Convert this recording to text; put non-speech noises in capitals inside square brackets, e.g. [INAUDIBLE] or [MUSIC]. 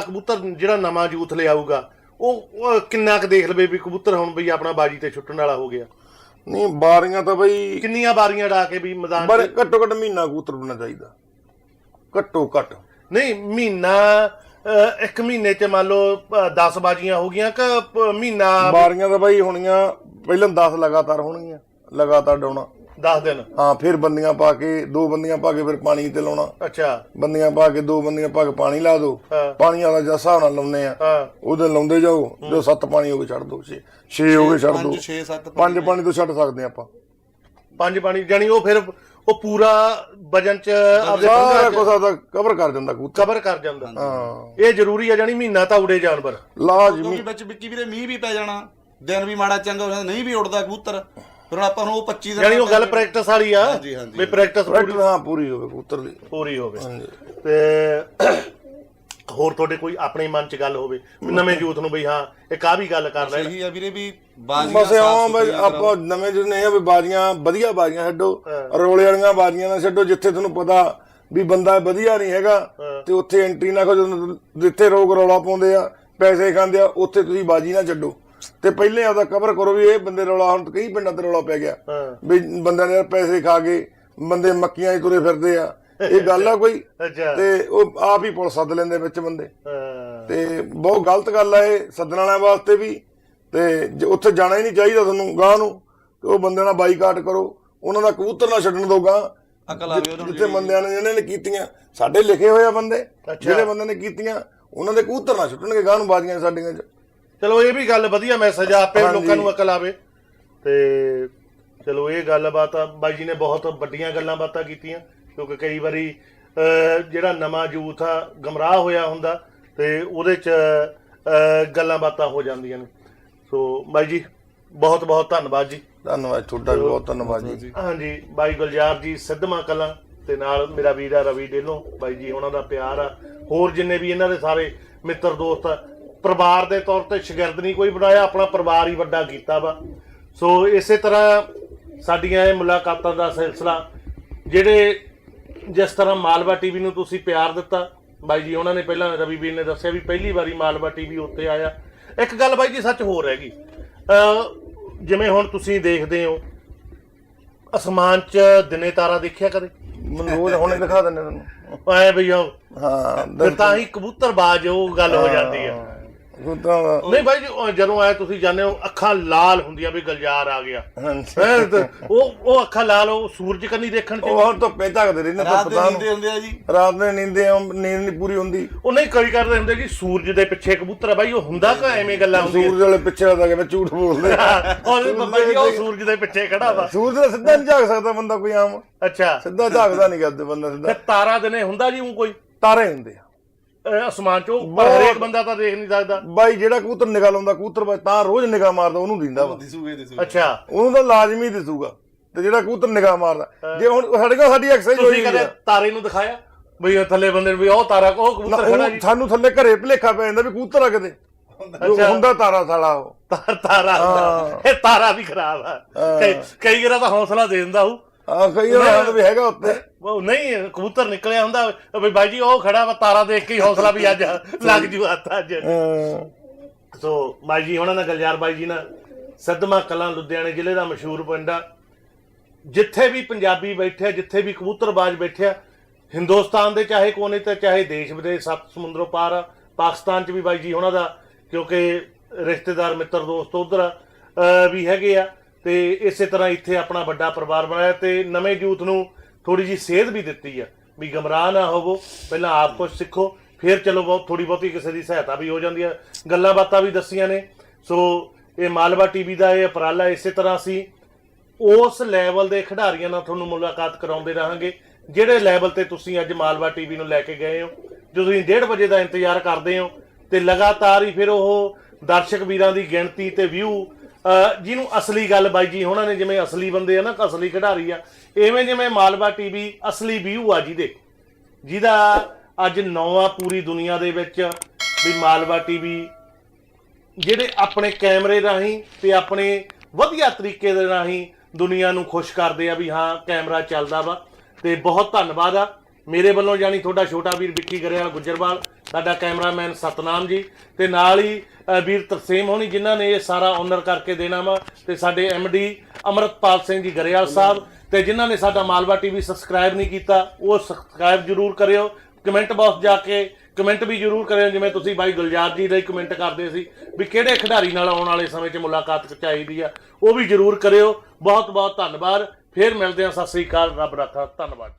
ਕਬੂਤਰ ਜਿਹੜਾ ਨਵਾਂ ਯੂਥ ਲਿਆਊਗਾ ਉਹ ਉਹ ਕਿੰਨਾ ਕੁ ਦੇਖ ਲਵੇ ਵੀ ਕਬੂਤਰ ਹੁਣ ਬਈ ਆਪਣਾ ਬਾਜੀ ਤੇ ਛੁੱਟਣ ਵਾਲਾ ਹੋ ਗਿਆ। ਨਹੀਂ ਬਾਰੀਆਂ ਤਾਂ ਬਈ ਕਿੰਨੀਆਂ ਬਾਰੀਆਂ ਡਾ ਕੇ ਵੀ ਮੈਦਾਨ 'ਚ ਘੱਟੋ ਘੱਟ ਮਹੀਨਾ ਕਬੂਤਰ ਬਣਨਾ ਚਾਹੀਦਾ। ਘੱਟੋ ਘੱਟ। ਨਹੀਂ ਮਹੀਨਾ ਅਹ, ਇੱਕ ਮਹੀਨੇ ਚ ਮੰਨ ਲਓ 10 ਬਾਜੀਆਂ ਹੋ ਗਈਆਂ ਕਿ ਪ- ਮਹੀਨਾ ਬਾਰੀਆਂ ਤਾਂ ਬਈ ਹੋਣੀਆਂ ਪਹਿਲਾਂ 10 ਲਗਾਤਾਰ ਹੋਣਗੀਆਂ ਲਗਾਤਾਰ ਡਾਉਣਾ। 10 ਦਿਨ। ਹਾਂ ਫਿਰ ਬੰਦੀਆਂ ਪਾ ਕੇ ਦੋ ਬੰਦੀਆਂ ਪਾ ਕੇ ਫਿਰ ਪਾਣੀ ਤੇ ਲਾਉਣਾ। ਅੱਛਾ। ਬੰਦੀਆਂ ਪਾ ਕੇ ਦੋ ਬੰਦੀਆਂ ਪਾ ਕੇ ਪਾਣੀ ਲਾ ਹਾਂ। ਪਾਣੀ ਵਾਲਾ ਜਿਹਾ ਹਿਸਾਬ ਨਾਲ ਲਾਉਂਦੇ ਆ ਹਾਂ। ਉਹਦੇ ਲਾਉਂਦੇ ਜਾਓ ਜੋ ਸੱਤ ਪਾਣੀ ਹੋ ਗਏ ਛੱਡ ਦਿਓ। 6 6 ਹੋ ਗਏ ਛੱਡ ਦਿਓ। 5 6 7 ਪੰਜ ਪਾਣੀ ਤੋਂ ਛੱਡ ਸਕਦੇ ਆਪਾਂ। ਪੰਜ ਪਾਣੀ ਜਾਨੀ ਉਹ ਫਿਰ ਉਹ ਪੂਰਾ ਵਜਨ ਚ ਆਪਦੇ ਸਾਰਾ ਕੁਝ ਆਦਾ ਕਵਰ ਕਰ ਜਾਂਦਾ ਕਬੂਤਰ। ਕਵਰ ਕਰ ਜਾਂਦਾ। ਹਾਂ। ਇਹ ਜ਼ਰੂਰੀ ਆ ਜਾਨੀ ਮਹੀਨਾ ਤਾਂ ਉੜੇ ਜਾਨਵਰ। ਲਾਜ਼ਮੀ ਕਿਉਂਕਿ ਵਿੱਚ ਵਿੱਕੀ ਵੀਰੇ ਮੀਂਹ ਵੀ ਪੈ ਜਾਣਾ ਦਿਨ ਵੀ ਮਾੜਾ ਚੰਗਾ ਹੋ ਜਾਂਦਾ ਨਹੀਂ ਵੀ ਉੱਡਦਾ ਕਬੂਤਰ। ਫਿਰ ਹੁਣ ਆਪਾਂ ਨੂੰ ਉਹ 25 ਦਿਨ ਜਾਨੀ ਉਹ ਗੱਲ ਪ੍ਰੈਕਟਿਸ ਵਾਲੀ ਆ। ਹਾਂਜੀ, ਹਾਂਜੀ। ਵੀ ਪ੍ਰੈਕਟਿਸ ਪ੍ਰੈਕਟਿਸ ਹਾਂ ਪੂਰੀ ਹੋਵੇ ਦੀ। ਪੂਰੀ ਹੋਵੇ। ਹਾਂਜੀ। ਤੇ [COUGHS] ਹੋਰ ਤੁਹਾਡੇ ਕੋਈ ਆਪਣੇ ਮਨ ਚ ਗੱਲ ਹੋਵੇ? ਵੀ ਨਵੇਂ ਯੂਥ ਨੂੰ ਬਈ ਹਾਂ ਇੱਕ ਆ ਵੀ ਗੱਲ ਕਰ ਲੈਣ। ਇਹੀ ਆ ਵੀਰੇ ਵੀ ਬਾਜ਼ੀਆਂ ਬਸ ਸਾਫ਼ ਸੁਥਰੀਆਂ ਆਪਾਂ ਨਵੇਂ ਜਿਹੇ ਆ ਵੀ ਬਾਜ਼ੀਆਂ ਵਧੀਆ ਬਾਜ਼ੀਆਂ ਛੱਡੋ। ਰੋਲੇ ਵਾਲੀਆਂ ਬਾਜ਼ੀਆਂ ਨਾ ਛੱਡੋ ਜਿੱਥੇ ਤੁਹਾਨੂੰ ਪਤਾ ਵੀ ਬੰਦਾ ਵਧੀਆ ਨਹੀਂ ਹੈਗਾ। ਤੇ ਉੱਥੇ ਐਂਟਰੀ ਨਾ ਕਰੋ ਜਦੋਂ ਜਿੱਥੇ ਰੋਗ ਰੌਲਾ ਪਾਉਂਦੇ ਆ ਪੈਸੇ ਖਾਂਦੇ ਆ ਉੱਥੇ ਤੁਸੀਂ ਬਾਜ਼ੀ ਨਾ ਛੱਡੋ। ਤੇ ਪਹਿਲੇ ਆਪਦਾ ਕਵਰ ਕਰੋ ਵੀ ਇਹ ਬੰਦੇ ਰੌਲਾ ਹੁਣ ਕਈ ਪਿੰਡਾਂ ਤੇ ਰੌਲਾ ਪੈ ਗਿਆ। ਵੀ ਬੰਦਿਆਂ ਨੇ ਪੈਸੇ ਖਾ ਕੇ ਬੰਦੇ ਮੱਕੀਆਂ 'ਚ ਤੁਰੇ ਫਿਰਦੇ ਆ। ਇਹ ਗੱਲ ਆ ਕੋਈ? ਤੇ ਉਹ ਆਪ ਹੀ ਪੁਲਿਸ ਸੱਦ ਲੈਂਦੇ ਵਿੱਚ ਬੰਦੇ। ਤੇ ਬਹੁਤ ਗਲਤ ਗੱਲ ਆ ਇਹ ਸੱਦਣ ਵਾਲਿਆਂ ਵਾਸਤੇ ਵੀ। ਤੇ ਜੇ ਉੱਥੇ ਜਾਣਾ ਹੀ ਨਹੀਂ ਚਾਹੀਦਾ ਤੁਹਾਨੂੰ ਗਾਂ ਨੂੰ ਤੇ ਉਹ ਬੰਦਿਆਂ ਨਾਲ ਬਾਈਕਾਟ ਕਰੋ। ਉਹਨਾਂ ਦਾ ਕਬੂਤਰ ਨਾ ਛੱਡਣ ਦੋ ਗਾਂ ਅਕਲ ਆਵੇ ਉਹਨਾਂ ਨੂੰ ਜਿੱਥੇ ਬੰਦਿਆਂ ਨੇ ਜਿਹਨਾਂ ਨੇ ਕੀਤੀਆਂ ਸਾਡੇ ਲਿਖੇ ਹੋਏ ਆ ਬੰਦੇ। ਜਿਹੜੇ ਬੰਦੇ ਨੇ ਕੀਤੀਆਂ ਉਹਨਾਂ ਦੇ ਕਬੂਤਰ ਨਾ ਛੱਡਣਗੇ ਗਾਂ ਨੂੰ ਬਾਜ਼ੀਆਂ ਸਾਡੀਆਂ ਚ। ਚਲੋ ਇਹ ਵੀ ਗੱਲ ਵਧੀਆ ਮੈਸੇਜ ਆ ਆਪੇ ਲੋਕਾਂ ਨੂੰ ਅਕਲ ਆਵੇ। ਤੇ ਚਲੋ ਇਹ ਗੱਲਬਾਤ ਆ ਬਾਈ ਜੀ ਨੇ ਬਹੁਤ ਵੱਡੀਆਂ ਗੱਲਾਂ ਬਾਤਾਂ ਕੀਤੀਆਂ ਕਿਉਂਕਿ ਕਈ ਵਾਰੀ ਜਿਹੜਾ ਨਵਾਂ ਯੂਥ ਆ ਗਮਰਾਹ ਹੋਇਆ ਹੁੰਦਾ ਤੇ ਉਹਦੇ ਚ ਗੱਲਾਂ ਬਾਤਾਂ ਹੋ ਜਾਂਦੀਆਂ ਨੇ। ਸੋ ਬਾਈ ਜੀ ਬਹੁਤ ਬਹੁਤ ਧੰਨਵਾਦ ਜੀ। ਧੰਨਵਾਦ ਤੁਹਾਡਾ ਵੀ ਬਹੁਤ ਧੰਨਵਾਦ ਜੀ। ਹਾਂਜੀ ਬਾਈ ਗੁਲਜ਼ਾਰ ਜੀ ਸਿੱਧਮਾ ਕਲਾਂ ਤੇ ਨਾਲ ਮੇਰਾ ਵੀਰ ਆ ਰਵੀ ਡੇਲੋਂ। ਬਾਈ ਜੀ ਉਹਨਾਂ ਦਾ ਪਿਆਰ ਆ। ਹੋਰ ਜਿੰਨੇ ਵੀ ਇਹਨਾਂ ਦੇ ਸਾਰੇ ਮਿੱਤਰ ਦੋਸਤ ਪਰਿਵਾਰ ਦੇ ਤੌਰ ਤੇ ਸ਼ਗਿਰਦ ਨਹੀਂ ਕੋਈ ਬਣਾਇਆ ਆਪਣਾ ਪਰਿਵਾਰ ਹੀ ਵੱਡਾ ਕੀਤਾ ਵਾ। ਸੋ ਇਸੇ ਤਰ੍ਹਾਂ ਸਾਡੀਆਂ ਇਹ ਮੁਲਾਕਾਤਾਂ ਦਾ ਸਿਲਸਿਲਾ ਜਿਹੜੇ ਜਿਸ ਤਰ੍ਹਾਂ ਮਾਲਵਾ ਟੀਵੀ ਨੂੰ ਤੁਸੀਂ ਪਿਆਰ ਦਿੱਤਾ ਬਾਈ ਜੀ ਉਹਨਾਂ ਨੇ ਪਹਿਲਾਂ ਰਵੀ ਵੀਰ ਨੇ ਦੱਸਿਆ ਵੀ ਪਹਿਲੀ ਵਾਰੀ ਮਾਲਵਾ ਟੀਵੀ ਉੱਤੇ ਆਇਆ। ਇੱਕ ਗੱਲ ਬਾਈ ਜੀ ਸੱਚ ਹੋਰ ਹੈਗੀ। ਅ ਜਿਵੇਂ ਹੁਣ ਤੁਸੀਂ ਦੇਖਦੇ ਹੋ ਅਸਮਾਨ 'ਚ ਦਿਨੇ ਤਾਰਾ ਦੇਖਿਆ ਕਦੇ? ਮੈਨੂੰ ਰੋਜ਼ ਹੁਣੇ ਦਿਖਾ ਦਿੰਦੇ ਤੁਹਾਨੂੰ ਐ ਬਈ ਹਾਂ ਫਿਰ ਤਾਂ ਹੀ ਕਬੂਤਰਬਾਜ਼ ਉਹ ਗੱਲ ਹੋ ਜਾਂਦੀ ਹੈ। ਕਬੂਤਰਾਂ ਦਾ। ਨਹੀਂ ਬਾਈ ਜੀ ਉਹ ਜਦੋਂ ਆਏ ਤੁਸੀਂ ਜਾਣਦੇ ਹੋ ਅੱਖਾਂ ਲਾਲ ਹੁੰਦੀਆਂ ਵੀ ਗਲਜਾਰ ਆ ਗਿਆ। ਹਾਂਜੀ। ਹੈਂ ਤੇ ਉਹ ਉਹ ਅੱਖਾਂ ਲਾਲ ਉਹ ਸੂਰਜ ਕੰਨੀ ਦੇਖਣ ਚ ਉਹ ਹੁਣ ਧੁੱਪੇ ਝੱਕਦੇ ਰਹਿੰਦੇ ਰਾਤ ਧੁੱਪ ਦੇ ਤਾਂ ਨੀਂਦੇ ਹੁੰਦੇ ਆ ਜੀ। ਰਾਤ ਨੂੰ ਨੀਂਦੇ ਆ, ਨੀਂਦ ਨਹੀਂ ਪੂਰੀ ਹੁੰਦੀ। ਉਹ ਨਹੀਂ ਕਈ ਕਰਦੇ ਹੁੰਦੇ ਜੀ ਸੂਰਜ ਦੇ ਪਿੱਛੇ ਕਬੂਤਰ ਆ ਬਾਈ ਉਹ ਹੁੰਦਾ ਕਿ ਐਵੇਂ ਗੱਲਾਂ ਹੁੰਦੀਆਂ? ਸੂਰਜ ਵਾਲੇ ਪਿੱਛੇ ਲੱਗਦਾ ਕਿ ਮੈਂ ਝੂਠ ਬੋਲਦੇ? ਉਹ ਬੱਬਾ ਜੀ ਉਹ ਸੂਰਜ ਦੇ ਪਿੱਛੇ ਖੜਾ ਵਾ। ਸੂਰਜ ਦਾ ਸਿੱਧਾ ਨਹੀਂ ਝਾਕ ਸਕਦਾ ਬੰਦਾ ਕੋਈ ਆਮ। ਅੱਛਾ। ਸਿੱਧਾ ਝਾਕਦਾ ਨਹੀਂ ਕਰਦੇ ਬੰਦਾ ਸਿੱਧਾ। ਤਾਰਾ ਦਿਨੇ ਹੁੰਦਾ ਜੀ ਉਹ ਕੋਈ? ਤਾਰੇ ਹੁੰਦੇ ਆ। ਅਹ ਅਸਮਾਨ 'ਚ ਪਰ ਹਰੇਕ ਬੰਦਾ ਤਾਂ ਦੇਖ ਨਹੀਂ ਸਕਦਾ। ਬਾਈ ਜਿਹੜਾ ਕਬੂਤਰ ਨਿਗਾਹ ਲਾਉਂਦਾ ਕਬੂਤਰ ਬਾਈ ਤਾਂ ਰੋਜ਼ ਨਿਗਾਹ ਮਾਰਦਾ ਉਹਨੂੰ ਦਿੰਦਾ ਵਾ। ਦਿਸੂਗੇ ਦਿਸੂਗੇ। ਅੱਛਾ। ਉਹਨੂੰ ਤਾਂ ਲਾਜ਼ਮੀ ਦਿਸੂਗਾ ਤੇ ਜਿਹੜਾ ਕਬੂਤਰ ਨਿਗਾਹ ਮਾਰਦਾ। ਜੇ ਹੁਣ ਸਾਡੇ ਕੋਲ ਸਾਡੀ ਐਕਸਰਸਾਈਜ਼ ਹੋਈ ਤੁਸੀਂ ਕਦੇ ਤਾਰੇ ਨੂੰ ਦਿਖਾਇਆ? ਬਈ ਉਹ ਥੱਲੇ ਬੰਦੇ ਨੂੰ ਵੀ ਉਹ ਤਾਰਾ ਉਹ ਕਬੂਤਰ ਖੜਾ ਜੀ। ਸਾਨੂੰ ਥੱਲੇ ਘਰੇ ਭਲੇਖਾ ਪੈ ਜਾਂਦਾ ਵੀ ਕਬੂਤਰ ਆ ਕਿਤੇ। ਜੋ ਹੁੰਦਾ ਤਾਰਾ ਸਾਲਾ ਉਹ। ਤਾਰ ਤਾਰਾ ਹੁੰਦਾ। ਇਹ ਤਾਰਾ ਵੀ ਖਰਾਬ ਆ। ਕਈ ਕਈ ਵਾਰ ਤਾਂ ਹੌਸਲਾ ਦੇ ਦਿੰਦਾ ਉਹ। ਆ ਕਈ ਵਾਰ ਵੀ ਹੈਗਾ ਉੱਤੇ। ਉਹ ਨਹੀਂ ਕਬੂਤਰ ਨਿਕਲਿਆ ਹੁੰਦਾ ਬਈ ਬਾਈ ਜੀ ਉਹ ਖੜਾ ਵਾ ਤਾਰਾ ਦੇਖ ਕੇ ਹੀ ਹੌਸਲਾ ਵੀ ਅੱਜ ਲੱਗ ਜੂ ਹੱਥ ਅੱਜ। ਸੋ ਬਾਈ ਜੀ ਉਹਨਾਂ ਨਾਲ ਗਲਜਾਰ ਬਾਈ ਜੀ ਨਾਲ ਸਦਮਾ ਕਲਾਂ ਲੁਧਿਆਣੇ ਜ਼ਿਲ੍ਹੇ ਦਾ ਮਸ਼ਹੂਰ ਪਿੰਡ ਆ। ਜਿੱਥੇ ਵੀ ਪੰਜਾਬੀ ਬੈਠਿਆ ਜਿੱਥੇ ਵੀ ਕਬੂਤਰਬਾਜ਼ ਬੈਠਿਆ ਹਿੰਦੁਸਤਾਨ ਦੇ ਚਾਹੇ ਕੋਨੇ ਤੇ ਚਾਹੇ ਦੇਸ਼ ਵਿਦੇਸ਼ ਸੱਤ ਸਮੁੰਦਰੋਂ ਪਾਰ ਪਾਕਿਸਤਾਨ 'ਚ ਵੀ ਬਾਈ ਜੀ ਉਹਨਾਂ ਦਾ ਕਿਉਂਕਿ ਰਿਸ਼ਤੇਦਾਰ ਮਿੱਤਰ ਦੋਸਤ ਉਧਰ ਵੀ ਹੈਗੇ ਆ। ਤੇ ਇਸੇ ਤਰ੍ਹਾਂ ਇੱਥੇ ਆਪਣਾ ਵੱਡਾ ਪਰਿਵਾਰ ਬਣਾਇਆ ਤੇ ਨਵੇਂ ਯੂਥ ਨੂੰ ਥੋੜੀ ਜੀ ਸੇਧ ਵੀ ਦਿੱਤੀ ਆ ਵੀ ਗਮਰਾਹ ਨਾ ਹੋਵੋ, ਪਹਿਲਾਂ ਆਪ ਕੁਝ ਸਿੱਖੋ, ਫਿਰ ਚਲੋ ਬਹੁਤ ਥੋੜੀ ਬਹੁਤੀ ਕਿਸੇ ਦੀ ਸਹਾਇਤਾ ਵੀ ਹੋ ਜਾਂਦੀ ਆ। ਗੱਲਾਂ ਬਾਤਾਂ ਵੀ ਦੱਸੀਆਂ ਨੇ। ਸੋ ਇਹ ਮਾਲਵਾ ਟੀਵੀ ਦਾ ਇਹ ਉਪਰਾਲਾ ਇਸੇ ਤਰ੍ਹਾਂ ਸੀ। ਉਸ ਲੈਵਲ ਦੇ ਖਿਡਾਰੀਆਂ ਨਾਲ ਤੁਹਾਨੂੰ ਮੁਲਾਕਾਤ ਕਰਾਉਂਦੇ ਰਹਾਂਗੇ। ਜਿਹੜੇ ਲੈਵਲ ਤੇ ਤੁਸੀਂ ਅੱਜ ਮਾਲਵਾ ਟੀਵੀ ਨੂੰ ਲੈ ਕੇ ਗਏ ਹੋ, ਜੋ ਤੁਸੀਂ 1:30 ਵਜੇ ਦਾ ਇੰਤਜ਼ਾਰ ਕਰਦੇ ਹੋ, ਤੇ ਲਗਾਤਾਰ ਹੀ ਫਿਰ ਉਹ ਦਰਸ਼ਕ ਵੀਰਾਂ ਦੀ ਗਿਣਤੀ ਤੇ ਵਿਊ ਜਿਹਨੂੰ ਅਸਲੀ ਗੱਲ ਬਾਈ ਜੀ ਉਹਨਾਂ ਨੇ, ਜਿਵੇਂ ਅਸਲੀ ਬੰਦੇ ਆ ਨਾ ਅਸਲੀ ਖਿਡਾਰੀ ਆ। ਐਵੇਂ ਜਿਵੇਂ ਮਾਲਵਾ ਟੀਵੀ ਅਸਲੀ ਵਿਊ ਆ ਜਿਹਦੇ। ਜਿਹਦਾ ਅੱਜ ਨੌਵਾਂ ਪੂਰੀ ਦੁਨੀਆ ਦੇ ਵਿੱਚ ਵੀ ਮਾਲਵਾ ਟੀਵੀ ਜਿਹੜੇ ਆਪਣੇ ਕੈਮਰੇ ਰਾਹੀਂ ਤੇ ਆਪਣੇ ਵਧੀਆ ਤਰੀਕੇ ਦੇ ਰਾਹੀਂ ਦੁਨੀਆ ਨੂੰ ਖੁਸ਼ ਕਰਦੇ ਆ ਵੀ ਹਾਂ, ਕੈਮਰਾ ਚੱਲਦਾ ਵਾ। ਤੇ ਬਹੁਤ ਧੰਨਵਾਦ ਆ। ਮੇਰੇ ਵੱਲੋਂ ਜਾਨੀ ਤੁਹਾਡਾ ਛੋਟਾ ਵੀਰ ਵਿੱਕੀ ਗਰੇਵਾਲ ਗੁੱਜਰਵਾਲ ਸਾਡਾ ਕੈਮਰਾਮੈਨ ਸਤਨਾਮ ਜੀ ਤੇ ਨਾਲ ਹੀ ਵੀਰ ਤਰਸੇਮ ਹੋਣੀ ਜਿਨ੍ਹਾਂ ਨੇ ਇਹ ਸਾਰਾ ਓਨਰ ਕਰਕੇ ਦੇਣਾ ਵਾ ਤੇ ਸਾਡੇ ਡੀ ਅਮਰਤਪਾਲ ਸਿੰਘ ਜੀ ਗਰੇਵਾਲ ਸਾਹਿਬ ਤੇ ਜਿਨ੍ਹਾਂ ਨੇ ਸਾਡਾ ਮਾਲਵਾ ਟੀਵੀ ਸਬਸਕ੍ਰਾਈਬ ਨਹੀਂ ਕੀਤਾ, ਉਹ ਸਬਸਕ੍ਰਾਈਬ ਜਰੂਰ ਕਰਿਓ। ਕਮੈਂਟ ਬਾਕਸ ਜਾ ਕੇ ਕਮੈਂਟ ਵੀ ਜਰੂਰ ਕਰਿਓ, ਜਿਵੇਂ ਤੁਸੀਂ ਬਾਈ ਗੁਲਜ਼ਾਰ ਜੀ ਲਈ ਕਮੈਂਟ ਕਰਦੇ ਸੀ ਵੀ ਕਿਹੜੇ ਖਿਡਾਰੀ ਨਾਲ ਆਉਣ ਵਾਲੇ ਸਮੇਂ 'ਚ ਮੁਲਾਕਾਤ ਚਾਹੀਦੀ ਆ, ਉਹ ਵੀ ਜਰੂਰ ਕਰਿਓ। ਬਹੁਤ ਬਹੁਤ ਧੰਨਵਾਦ। ਫੇਰ ਮਿਲਦੇ ਹਾਂ। ਸਤਿ ਸ੍ਰੀ ਅਕਾਲ। ਰੱਬ ਰੱਖਾ। ਧੰਨਵਾਦ।